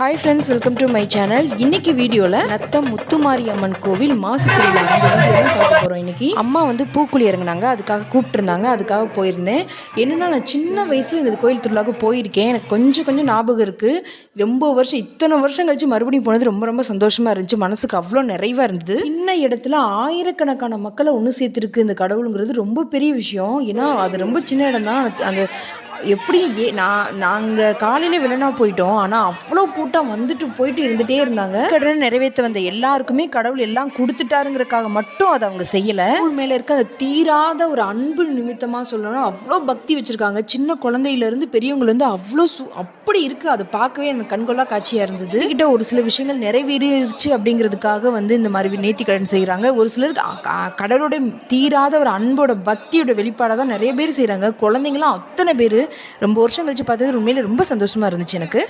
Hi friends welcome to my channel இன்னைக்கு வீடியோவில் நத்தம் முத்துமாரி அம்மன் கோவில் மாசு திருவிழா இந்த வீடியோ பார்க்க போகிறோம் இன்னைக்கு? அம்மா வந்து பூக்குழி இறங்குனாங்க. அதுக்காக கூப்பிட்டுருந்தாங்க. அதுக்காக போயிருந்தேன். என்னன்னா நான் சின்ன வயசில் இந்த கோயில் திருவிழாவுக்கு போயிருக்கேன். எனக்கு கொஞ்சம் கொஞ்சம் ஞாபகம் இருக்குது ரொம்ப வருஷம் இத்தனை வருஷம் கழிச்சு மறுபடியும் போனது ரொம்ப ரொம்ப சந்தோஷமாக இருந்துச்சு. மனசுக்கு அவ்வளோ நிறைவாக இருந்தது. சின்ன இடத்துல ஆயிரக்கணக்கான மக்களை ஒன்று சேர்த்துருக்கு இந்த கடவுளுங்கிறது ரொம்ப பெரிய விஷயம். ஏன்னா அது ரொம்ப சின்ன இடம் தான் அந்த எப்படி ஏ நான் நாங்கள் காலையில் வெளினா போயிட்டோம். ஆனால் அவ்வளோ கூட்டம் வந்துட்டு போயிட்டு இருந்துகிட்டே இருந்தாங்க. கடனை நிறைவேற்ற வந்த எல்லாருக்குமே கடவுள் எல்லாம் கொடுத்துட்டாருங்கிறக்காக மட்டும் அதை அவங்க செய்யலை. மேலே இருக்க அந்த தீராத ஒரு அன்பு நிமித்தமாக சொல்லணும் அவ்வளோ பக்தி வச்சுருக்காங்க. சின்ன குழந்தையிலேருந்து பெரியவங்கலேருந்து அவ்வளோ சு அப்படி இருக்குது அதை பார்க்கவே எனக்கு கண்கொள்ளா காட்சியாக இருந்தது. கிட்ட ஒரு சில விஷயங்கள் நிறைவேறிடுச்சு அப்படிங்கிறதுக்காக வந்து இந்த மாதிரி நேர்த்தி கடன் செய்கிறாங்க ஒரு சிலருக்கு கடவுளுடைய தீராத ஒரு அன்போட பக்தியோட வெளிப்பாடாக தான் நிறைய பேர் செய்கிறாங்க குழந்தைங்களாம் அத்தனை பேர் ரொம்ப வருஷம் கழிச்சு பார்த்தது உண்மையில ரொம்ப சந்தோஷமாக இருந்துச்சு எனக்கு.